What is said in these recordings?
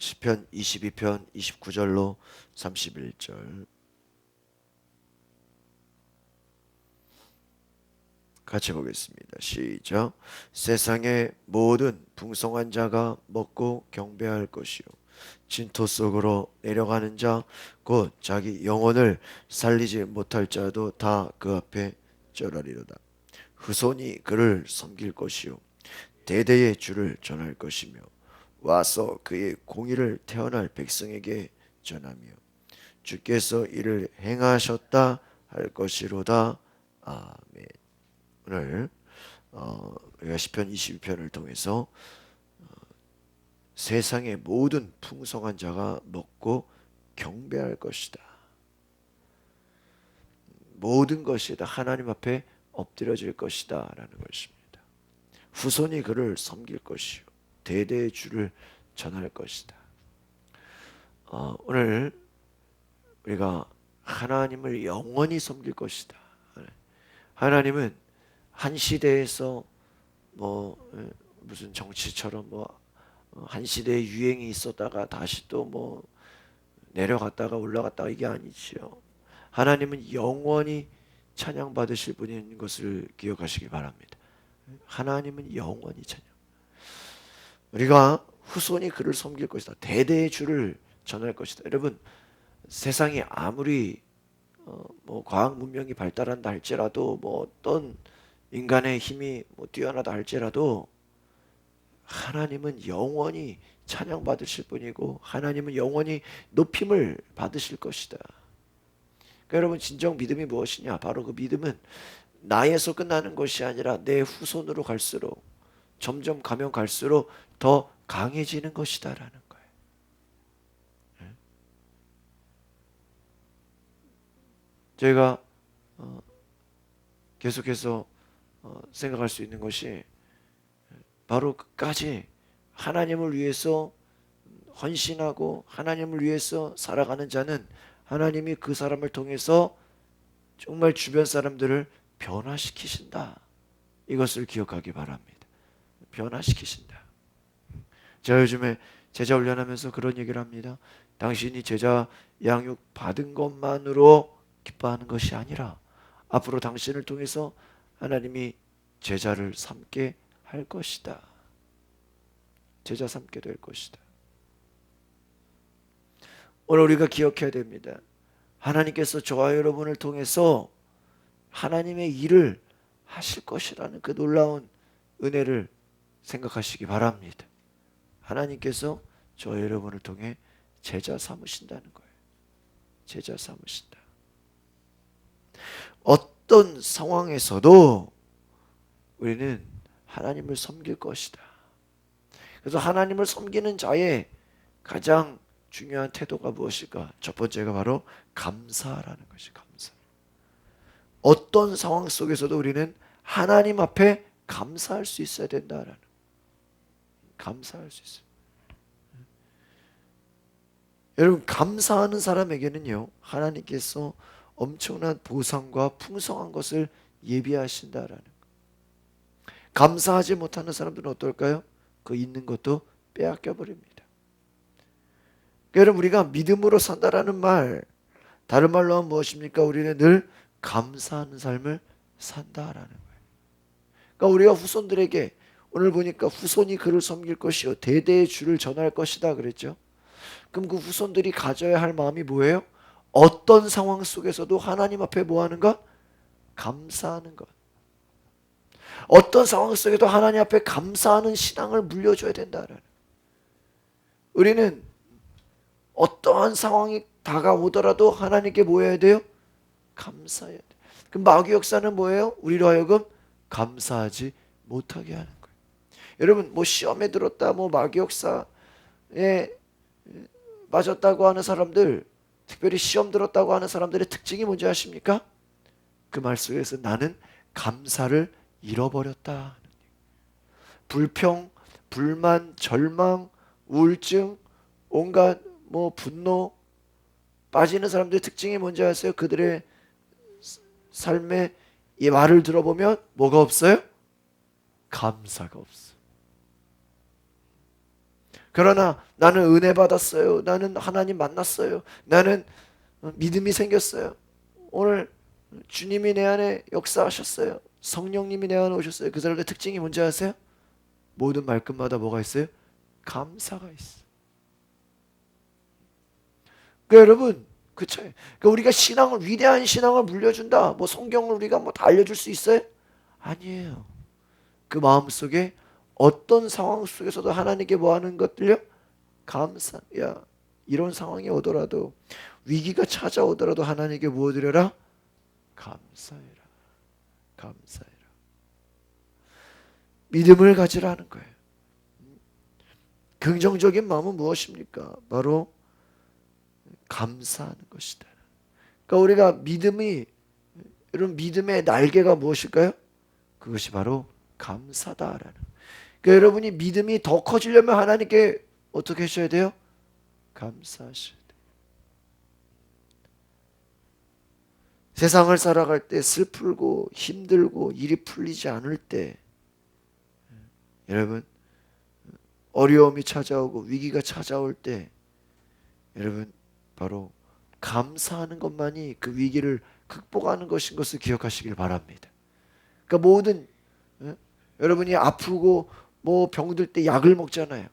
시편 22편 29절로 31절 같이 보겠습니다. 시작. 세상의 모든 풍성한 자가 먹고 경배할 것이요 진토 속으로 내려가는 자 곧 자기 영혼을 살리지 못할 자도 다 그 앞에 절하리로다. 후손이 그를 섬길 것이요 대대의 주를 전할 것이며 와서 그의 공의를 태어날 백성에게 전하며 주께서 이를 행하셨다 할 것이로다. 아멘. 오늘 어, 우리가 시편 22편을 통해서 어, 세상의 모든 풍성한 자가 먹고 경배할 것이다. 모든 것이 다 하나님 앞에 엎드려질 것이다 라는 것입니다. 후손이 그를 섬길 것이요 대대의 주를 전할 것이다. 어, 오늘 우리가 하나님을 영원히 섬길 것이다. 하나님은 한 시대에서 뭐 에, 무슨 정치처럼 뭐 한 시대의 유행이 있었다가 다시 또 뭐 내려갔다가 올라갔다가 이게 아니지요. 하나님은 영원히 찬양 받으실 분인 것을 기억하시기 바랍니다. 하나님은 영원히 찬양. 우리가 후손이 그를 섬길 것이다. 대대의 주를 전할 것이다. 여러분 세상이 아무리 어, 뭐 과학 문명이 발달한다 할지라도 뭐 어떤 인간의 힘이 뭐 뛰어나다 할지라도 하나님은 영원히 찬양 받으실 분이고 하나님은 영원히 높임을 받으실 것이다. 그러니까 여러분 진정 믿음이 무엇이냐? 바로 그 믿음은 나에서 끝나는 것이 아니라 내 후손으로 갈수록 점점 가면 갈수록 더 강해지는 것이다라는 거예요. 예? 저희가 어, 계속해서 어, 생각할 수 있는 것이 바로 끝까지 하나님을 위해서 헌신하고 하나님을 위해서 살아가는 자는 하나님이 그 사람을 통해서 정말 주변 사람들을 변화시키신다. 이것을 기억하기 바랍니다. 변화시키신다. 제가 요즘에 제자 훈련하면서 그런 얘기를 합니다. 당신이 제자 양육 받은 것만으로 기뻐하는 것이 아니라 앞으로 당신을 통해서 하나님이 제자를 삼게 할 것이다. 제자 삼게 될 것이다. 오늘 우리가 기억해야 됩니다. 하나님께서 저와 여러분을 통해서 하나님의 일을 하실 것이라는 그 놀라운 은혜를 생각하시기 바랍니다. 하나님께서 저 여러분을 통해 제자 삼으신다는 거예요. 제자 삼으신다. 어떤 상황에서도 우리는 하나님을 섬길 것이다. 그래서 하나님을 섬기는 자의 가장 중요한 태도가 무엇일까? 첫 번째가 바로 감사라는 것이 감사. 어떤 상황 속에서도 우리는 하나님 앞에 감사할 수 있어야 된다라는 감사할 수 있어요. 여러분 감사하는 사람에게는요 하나님께서 엄청난 보상과 풍성한 것을 예비하신다라는 거. 감사하지 못하는 사람들은 어떨까요? 그 있는 것도 빼앗겨 버립니다. 여러분 우리가 믿음으로 산다라는 말 다른 말로 하면 무엇입니까? 우리는 늘 감사하는 삶을 산다라는 거예요. 그러니까 우리가 후손들에게 오늘 보니까 후손이 그를 섬길 것이요 대대의 주를 전할 것이다 그랬죠. 그럼 그 후손들이 가져야 할 마음이 뭐예요? 어떤 상황 속에서도 하나님 앞에 뭐 하는 것? 감사하는 것. 어떤 상황 속에도 하나님 앞에 감사하는 신앙을 물려줘야 된다는. 우리는 어떠한 상황이 다가오더라도 하나님께 뭐 해야 돼요? 감사해야 돼. 그 마귀 역사는 뭐예요? 우리로 하여금 감사하지 못하게 하는. 여러분 뭐 시험에 들었다, 뭐 마귀 역사에 맞았다고 하는 사람들, 특별히 시험 들었다고 하는 사람들의 특징이 뭔지 아십니까? 그 말 속에서 나는 감사를 잃어버렸다. 불평, 불만, 절망, 우울증, 온갖 뭐 분노 빠지는 사람들의 특징이 뭔지 아세요? 그들의 삶의 이 말을 들어보면 뭐가 없어요? 감사가 없어. 그 그러나 나는 은혜 받았어요. 나는 하나님 만났어요. 나는 어, 믿음이 생겼어요. 오늘 주님이 내 안에 역사하셨어요. 성령님이 내 안에 오셨어요. 그 사람의 특징이 뭔지 아세요? 모든 말끝마다 뭐가 있어요? 감사가 있어. 그 여러분, 그쵸? 그 우리가 신앙을 위대한 신앙을 물려준다. 뭐 성경을 우리가 뭐 다 알려줄 수 있어요? 아니에요. 그 마음 속에 어떤 상황 속에서도 하나님께 뭐 하는 것들요? 감사. 야, 이런 상황이 오더라도 위기가 찾아오더라도 하나님께 뭐 드려라? 감사해라. 감사해라. 믿음을 가지라는 거예요. 긍정적인 마음은 무엇입니까? 바로 감사하는 것이다. 그러니까 우리가 믿음이 여러분 믿음의 날개가 무엇일까요? 그것이 바로 감사다라는. 그러니까 여러분이 믿음이 더 커지려면 하나님께 어떻게 하셔야 돼요? 감사하셔야 돼요. 세상을 살아갈 때 슬프고 힘들고 일이 풀리지 않을 때 여러분 어려움이 찾아오고 위기가 찾아올 때 여러분 바로 감사하는 것만이 그 위기를 극복하는 것인 것을 기억하시길 바랍니다. 그러니까 모든 예? 여러분이 아프고 뭐 병들 때 약을 먹잖아요.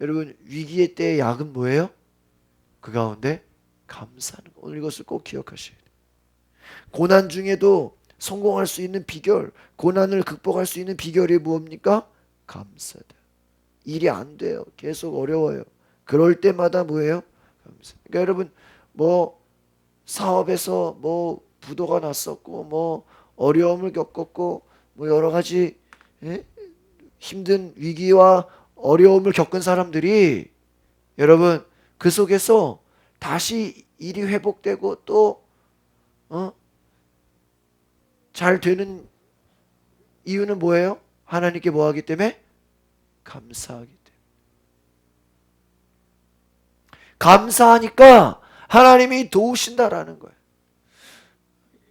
여러분 위기의 때 약은 뭐예요? 그 가운데 감사하는 거. 오늘 이것을 꼭 기억하셔야 돼요. 고난 중에도 성공할 수 있는 비결, 고난을 극복할 수 있는 비결이 무엇입니까? 감사다. 일이 안 돼요. 계속 어려워요. 그럴 때마다 뭐예요? 감사. 그러니까 여러분 뭐 사업에서 뭐 부도가 났었고 뭐 어려움을 겪었고 뭐 여러 가지 예? 힘든 위기와 어려움을 겪은 사람들이 여러분 그 속에서 다시 일이 회복되고 또 어? 잘 되는 이유는 뭐예요? 하나님께 뭐 하기 때문에 감사하기 때문에. 감사하니까 하나님이 도우신다라는 거예요.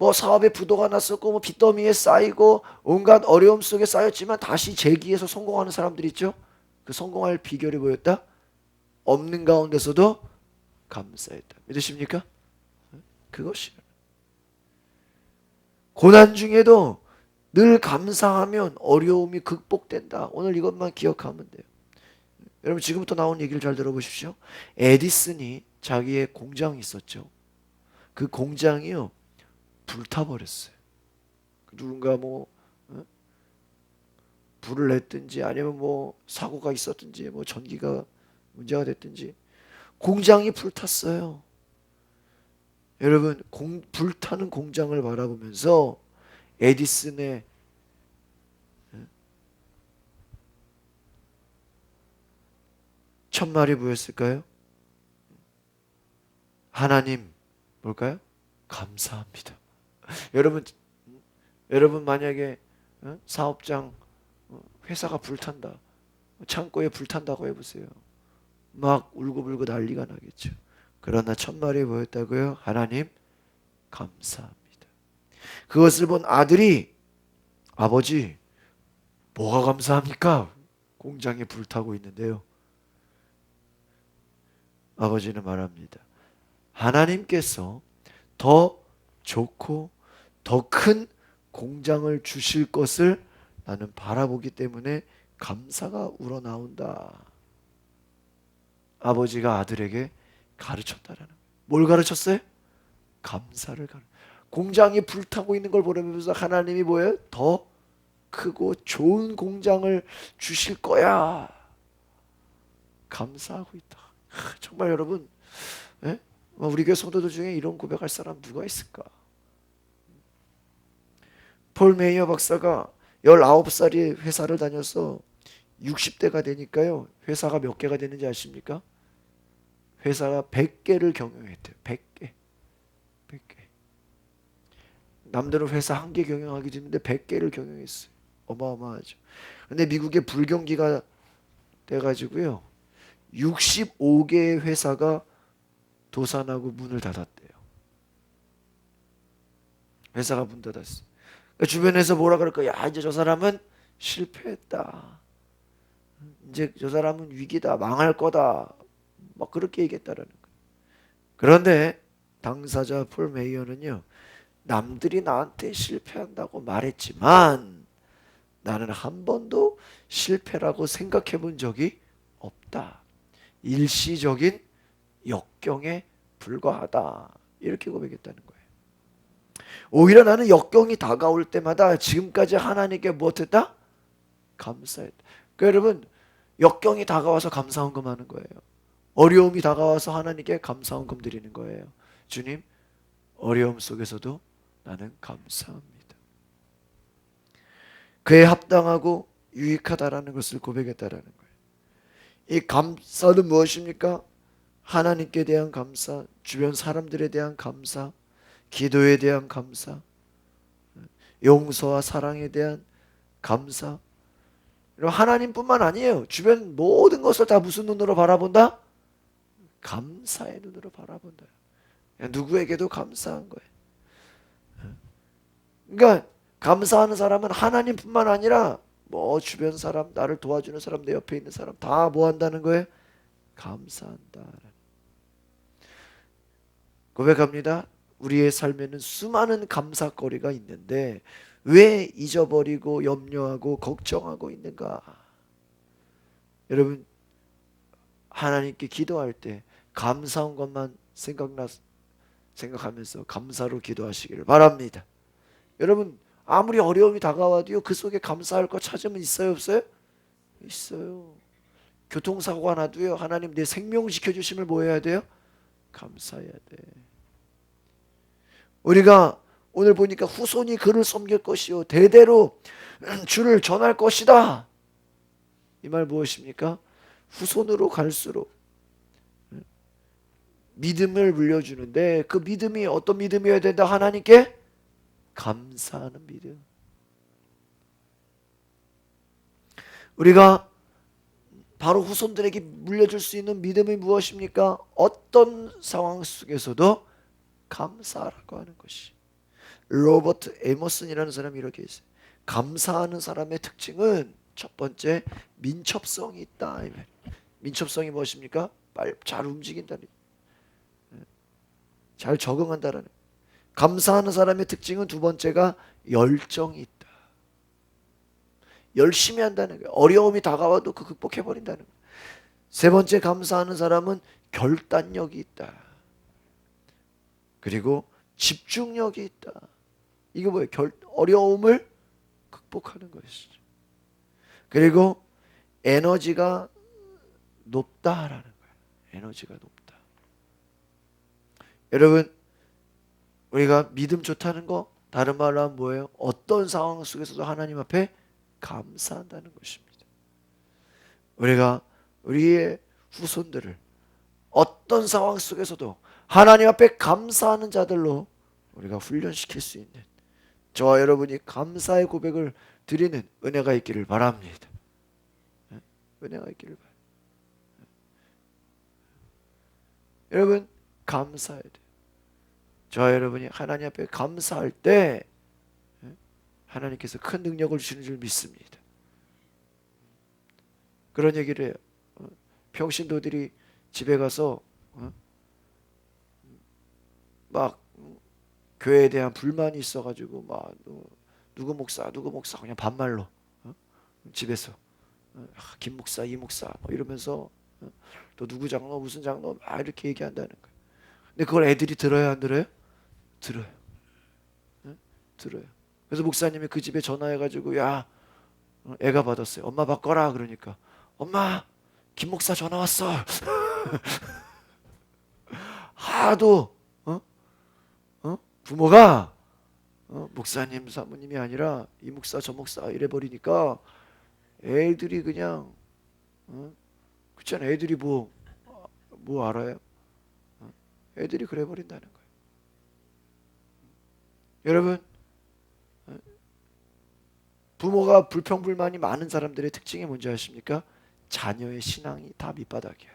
뭐 사업에 부도가 났었고 뭐 빚더미에 쌓이고 온갖 어려움 속에 쌓였지만 다시 재기해서 성공하는 사람들 있죠. 그 성공할 비결이 뭐였다? 없는 가운데서도 감사했다. 믿으십니까? 그것이 고난 중에도 늘 감사하면 어려움이 극복된다. 오늘 이것만 기억하면 돼요. 여러분 지금부터 나온 얘기를 잘 들어보십시오. 에디슨이 자기의 공장이 있었죠. 그 공장이요 불타버렸어요. 누군가 뭐 어? 불을 냈든지 아니면 뭐 사고가 있었든지 뭐 전기가 문제가 됐든지 공장이 불탔어요. 여러분 공, 불타는 공장을 바라보면서 에디슨의 첫 말이 뭐였을까요? 하나님 뭘까요? 감사합니다. 여러분 여러분 만약에 어? 사업장 어, 회사가 불탄다 창고에 불탄다고 해 보세요. 막 울고불고 난리가 나겠죠. 그러나 첫 말이 뭐였다고요? 하나님 감사합니다. 그것을 본 아들이 아버지 뭐가 감사합니까? 공장에 불타고 있는데요. 아버지는 말합니다. 하나님께서 더 좋고 더 큰 공장을 주실 것을 나는 바라보기 때문에 감사가 우러나온다. 아버지가 아들에게 가르쳤다라는 뭘 가르쳤어요? 감사를 가르. 공장이 불타고 있는 걸 보면서 하나님이 뭐예요? 더 크고 좋은 공장을 주실 거야. 감사하고 있다. 정말 여러분, 예? 우리 교회 성도들 중에 이런 고백할 사람 누가 있을까? 폴 메이어 박사가 19살이 회사를 다녀서 60대가 되니까요. 회사가 몇 개가 되는지 아십니까? 회사가 100개를 경영했대요. 100개. 100개. 남들은 회사 한 개 경영하기 전인데 100개를 경영했어요. 어마어마하죠. 근데 미국의 불경기가 돼가지고요. 65개의 회사가 도산하고 문을 닫았대요. 회사가 문 닫았어. 그러니까 주변에서 뭐라 그럴까? 야 이제 저 사람은 실패했다. 이제 저 사람은 위기다, 망할 거다, 막 그렇게 얘기했다라는 거예요. 그런데 당사자 폴 메이어는요, 남들이 나한테 실패한다고 말했지만 나는 한 번도 실패라고 생각해 본 적이 없다. 일시적인 역경에 불과하다. 이렇게 고백했다는 거예요. 오히려 나는 역경이 다가올 때마다 지금까지 하나님께 무엇했다? 감사했다. 그러니까 여러분 역경이 다가와서 감사헌금 하는 거예요. 어려움이 다가와서 하나님께 감사헌금 드리는 거예요. 주님 어려움 속에서도 나는 감사합니다. 그에 합당하고 유익하다라는 것을 고백했다라는 거예요. 이 감사는 무엇입니까? 하나님께 대한 감사, 주변 사람들에 대한 감사, 기도에 대한 감사, 용서와 사랑에 대한 감사. 하나님뿐만 아니에요. 주변 모든 것을 다 무슨 눈으로 바라본다? 감사의 눈으로 바라본다. 누구에게도 감사한 거예요. 그러니까 감사하는 사람은 하나님뿐만 아니라 뭐 주변 사람, 나를 도와주는 사람, 내 옆에 있는 사람 다 뭐 한다는 거예요? 감사한다. 고백합니다. 우리의 삶에는 수많은 감사거리가 있는데 왜 잊어버리고 염려하고 걱정하고 있는가? 여러분 하나님께 기도할 때 감사한 것만 생각나 생각하면서 감사로 기도하시기를 바랍니다. 여러분 아무리 어려움이 다가와도요 그 속에 감사할 거 찾으면 있어요 없어요? 있어요. 교통사고가 나도요 하나님 내 생명 지켜주심을 뭐 해야 돼요? 감사해야 돼. 우리가 오늘 보니까 후손이 그를 섬길 것이요 대대로 주를 전할 것이다. 이 말 무엇입니까? 후손으로 갈수록 믿음을 물려주는데 그 믿음이 어떤 믿음이어야 된다 하나님께 감사하는 믿음. 우리가 바로 후손들에게 물려줄 수 있는 믿음이 무엇입니까? 어떤 상황 속에서도 감사하라고 하는 것이. 로버트 에머슨이라는 사람이 이렇게 있어요. 감사하는 사람의 특징은 첫 번째 민첩성이 있다. 민첩성이 무엇입니까? 빨리 잘 움직인다는, 잘 적응한다라는. 감사하는 사람의 특징은 두 번째가 열정이 있다. 열심히 한다는 거예요. 어려움이 다가와도 그 극복해 버린다는 거예요. 세 번째 감사하는 사람은 결단력이 있다. 그리고 집중력이 있다. 이게 뭐예요? 결, 어려움을 극복하는 것이죠. 그리고 에너지가 높다라는 거예요. 에너지가 높다. 여러분, 우리가 믿음 좋다는 거 다른 말로 하면 뭐예요? 어떤 상황 속에서도 하나님 앞에 감사한다는 것입니다. 우리가 우리의 후손들을 어떤 상황 속에서도 하나님 앞에 감사하는 자들로 우리가 훈련시킬 수 있는 저와 여러분이 감사의 고백을 드리는 은혜가 있기를 바랍니다. 예? 은혜가 있기를 바랍니다. 여러분 감사해야 돼요. 저와 여러분이 하나님 앞에 감사할 때 예? 하나님께서 큰 능력을 주시는 줄 믿습니다. 그런 얘기를 해요. 어? 평신도들이 집에 가서 어? 막 교회에 대한 불만이 있어가지고 막 누구 목사 누구 목사 그냥 반말로 어? 집에서 아, 김 목사 이 목사 뭐 이러면서 또 누구 장로 무슨 장로 막 이렇게 얘기한다는 거예요. 근데 그걸 애들이 들어야 안 들어요? 들어요. 들어요. 그래서 목사님이 그 집에 전화해가지고 야 애가 받았어요. 엄마 바꿔라 그러니까 엄마 김 목사 전화 왔어. 하도 어? 어? 부모가 어? 목사님 사모님이 아니라 이 목사 저 목사 이래 버리니까 애들이 그냥 어? 그렇잖아 애들이 뭐뭐 뭐 알아요? 어? 애들이 그래 버린다는 거예요. 여러분 어? 부모가 불평불만이 많은 사람들의 특징이 뭔지 아십니까? 자녀의 신앙이 다 밑바닥이야.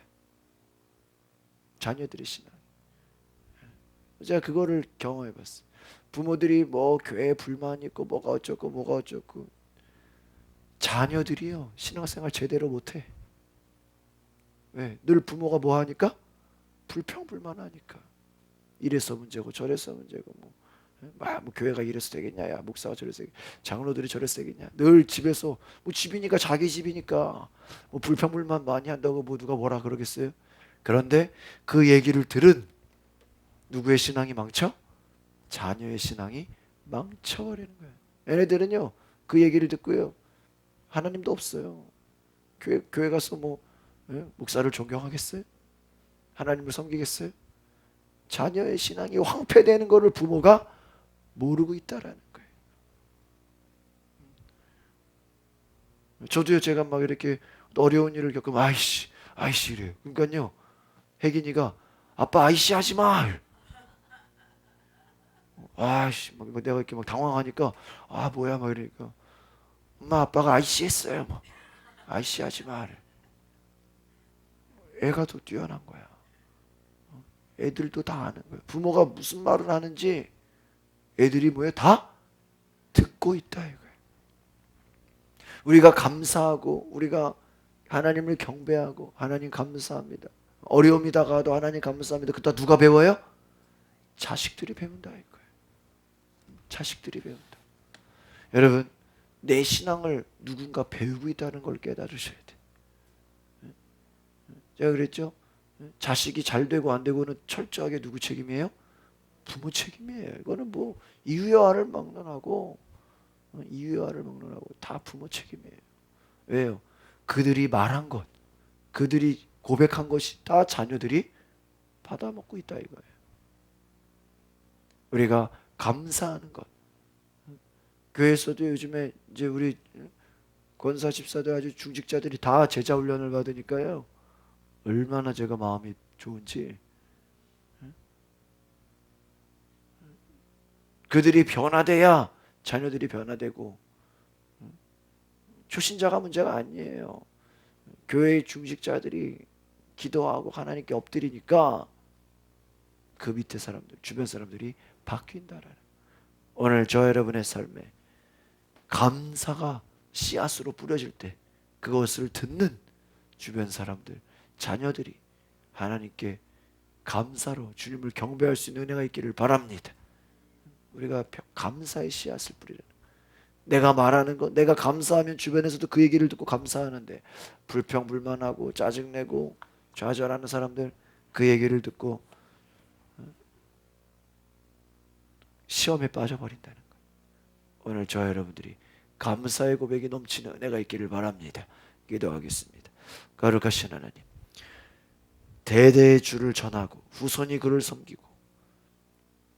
자녀들의 신앙. 제가 그거를 경험해 봤어요. 부모들이 뭐 교회에 불만 있고 뭐가 어쩌고 뭐가 어쩌고 자녀들이요 신앙생활 제대로 못해. 왜? 늘 부모가 뭐 하니까 불평불만하니까 이래서 문제고 저래서 문제고 뭐, 막뭐 교회가 이래서 되겠냐, 야 목사가 저래서 되겠냐, 장로들이 저래서 되겠냐. 늘 집에서 뭐 집이니까 자기 집이니까 뭐 불평불만 많이 한다고 뭐 누가 뭐라 그러겠어요? 그런데 그 얘기를 들은 누구의 신앙이 망쳐? 자녀의 신앙이 망쳐버리는 거예요. 얘네들은요 그 얘기를 듣고요 하나님도 없어요. 교회 교회 가서 뭐 예? 목사를 존경하겠어요? 하나님을 섬기겠어요? 자녀의 신앙이 황폐되는 것을 부모가 모르고 있다라는 거예요. 저도요 제가 막 이렇게 어려운 일을 겪으면 아이씨 아이씨 이래요. 그러니까요 혜긴이가 아빠 아이씨 하지 마. 아이씨 막 내가 이렇게 막 당황하니까 아 뭐야 막 이러니까 엄마 아빠가 아이씨 했어요. 막 아이씨 하지 마. 애가 더 뛰어난 거야. 애들도 다 아는 거예요. 부모가 무슨 말을 하는지 애들이 뭐예요? 다 듣고 있다 이거예요. 우리가 감사하고 우리가 하나님을 경배하고 하나님 감사합니다. 어려움이 다가도 하나님 감사합니다. 그다 누가 배워요? 자식들이 배운다 이거예요. 자식들이 배운다. 여러분 내 신앙을 누군가 배우고 있다는 걸 깨달으셔야 돼. 제가 그랬죠. 자식이 잘 되고 안 되고는 철저하게 누구 책임이에요? 부모 책임이에요. 이거는 뭐 이유야를 막론하고 어, 이유야를 막론하고 다 부모 책임이에요. 왜요? 그들이 말한 것, 그들이 고백한 것이 다 자녀들이 받아먹고 있다 이거예요. 우리가 감사하는 것. 교회에서도 요즘에 이제 우리 권사 집사들 아주 중직자들이 다 제자 훈련을 받으니까요. 얼마나 제가 마음이 좋은지 그들이 변화돼야 자녀들이 변화되고 초신자가 문제가 아니에요. 교회의 중직자들이 기도하고 하나님께 엎드리니까 그 밑에 사람들, 주변 사람들이 바뀐다라는. 오늘 저 여러분의 삶에 감사가 씨앗으로 뿌려질 때 그것을 듣는 주변 사람들, 자녀들이 하나님께 감사로 주님을 경배할 수 있는 은혜가 있기를 바랍니다. 우리가 평- 감사의 씨앗을 뿌리는 내가 말하는 거 내가 감사하면 주변에서도 그 얘기를 듣고 감사하는데 불평 불만하고 짜증내고 좌절하는 사람들 그 얘기를 듣고 어? 시험에 빠져버린다는 거. 오늘 저 여러분들이 감사의 고백이 넘치는 은혜가 있기를 바랍니다. 기도하겠습니다. 거룩하신 하나님 대대의 주를 전하고 후손이 그를 섬기고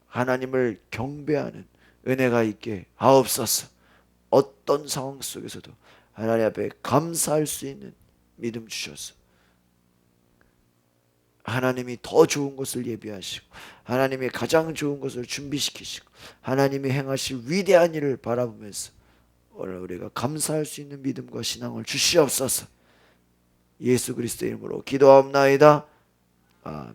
하나님을 경배하는 은혜가 있게 하옵소서. 어떤 상황 속에서도 하나님 앞에 감사할 수 있는 믿음 주셔서 하나님이 더 좋은 것을 예비하시고 하나님이 가장 좋은 것을 준비시키시고 하나님이 행하실 위대한 일을 바라보면서 오늘 우리가 감사할 수 있는 믿음과 신앙을 주시옵소서. 예수 그리스도 이름으로 기도하옵나이다. 아멘.